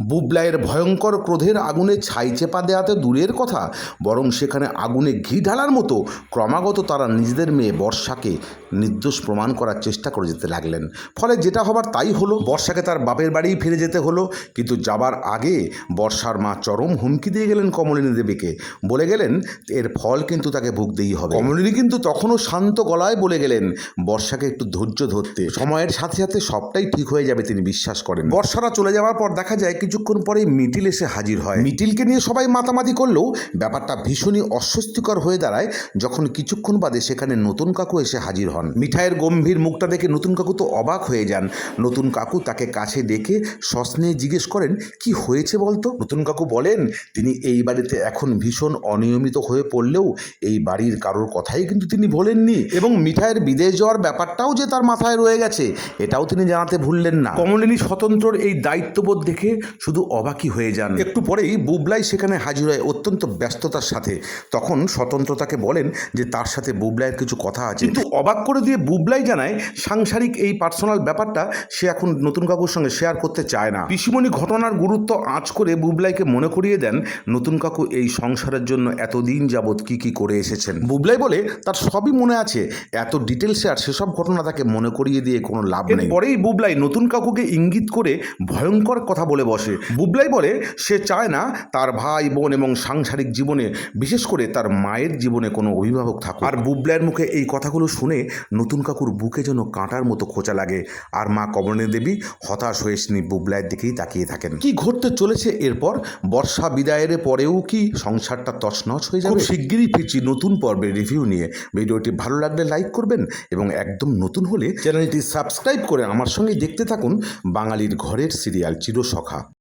বুবলাইয়ের ভয়ঙ্কর ক্রোধের আগুনে ছাই চেপা দেওয়াতে দূরের কথা, বরং সেখানে আগুনে ঘি ঢালার মতো ক্রমাগত তারা নিজেদের মেয়ে বর্ষাকে নির্দোষ প্রমাণ করার চেষ্টা করে যেতে লাগলেন। ফলে যেটা হবার তাই হলো, বর্ষাকে তার বাপের বাড়িই ফিরে যেতে হলো, কিন্তু যাবার আগে বর্ষার মা চরম হুমকি দিয়ে গেলেন কমলিনী দেবীকে। বলে গেলেন, এর ফল কিন্তু তাকে ভুগতেই হবে। কমলিনী কিন্তু তখনও শান্ত গলায় বলে গেলেন, বর্ষাকে একটু ধৈর্য ধরতে। সময়ের সাথে সাথে সবটাই ঠিক হয়ে যাবে তিনি বিশ্বাস করেন। বর্ষারা চলে যাওয়ার পর দেখা যায় কিছুক্ষণ পরে মিটিল এসে হাজির হয়। মিটিলকে নিয়ে সবাই মাতামাতি করলেও ব্যাপারটা ভীষণই অস্বস্তিকর হয়ে দাঁড়ায় যখন কিছুক্ষণ বাদে সেখানে নতুন কাকু এসে হাজির হন। মিঠাইয়ের গম্ভীর মুখটা দেখে নতুন কাকু তো অবাক হয়ে যান। নতুন কাকু তাকে কাছে ডেকে সস্নে জিজ্ঞেস করেন, কি হয়েছে বলতো? নতুন কাকু বলেন, তিনি এই বাড়িতে এখন ভীষণ অনিয়মিত হয়ে পড়লেও এই বাড়ির কারোর কথাই কিন্তু তিনি বলেননি এবং মিঠাইয়ের বিদেশ যাওয়ার ব্যাপারটাও যে তার মাথায় রয়ে গেছে, এটাও তিনি জানাতে ভুললেন না। কমলিনী স্বতন্ত্রর এই দায়িত্ববোধ দেখে শুধু অবাকই হয়ে যান। একটু পরেই বুবলাই সেখানে হাজির হয় অত্যন্ত ব্যস্ততার সাথে। তখন স্বতন্ত্র তাকে বলেন যে তার সাথে বুবলাইয়ের কিছু কথা আছে। কিন্তু অবাক করে দিয়ে বুবলাই জানায় সাংসারিক এই পার্সোনাল ব্যাপারটা সে এখন নতুন কাকুর সঙ্গে শেয়ার করতে চায় না। পিসিমণি ঘটনার গুরুত্ব আঁচ করে বুবলাইকে মনে করিয়ে দেন নতুন কাকু এই সংসারের জন্য এতদিন যাবৎ কি কি করে এসেছেন। বুবলাই বলে তার সবই মনে আছে। এত ডিটেলসে আর সেসব ঘটনা তাকে মনে করিয়ে দিয়ে কোনো লাভ নেই। পরেই বুবলাই নতুন কাকুকে ইঙ্গিত করে ভয়ঙ্কর কথা বলে বসে। বুবলাই বলে সে চায় না তার ভাই বোন এবং সাংসারিক জীবনে বিশেষ করে তার মায়ের জীবনে কোনো অভিভাবক থাকুক। আর বুবলাইয়ের মুখে এই কথাগুলো শুনে নতুন কাকুর বুকে যেন কাঁটার মতো খোঁচা লাগে। আর মা কমলিনী দেবী হতাশ হয়ে তিনি বুবলাইয়ের দিকেই তাকিয়ে থাকেন। কি ঘটতে চলেছে এরপর? বর্ষা বিদায়ের পরেও কি সংসারটা তছনছ হয়ে যাবে? শিগগিরই ফিরছি নতুন পর্বের রিভিউ নিয়ে। ভিডিওটি ভালো লাগলে লাইক করবেন এবং একদম নতুন হলে চ্যানেলটি সাবস্ক্রাইব করে আমার সঙ্গে দেখতে থাকুন বাঙালির ঘরের সিরিয়াল চিরসখা।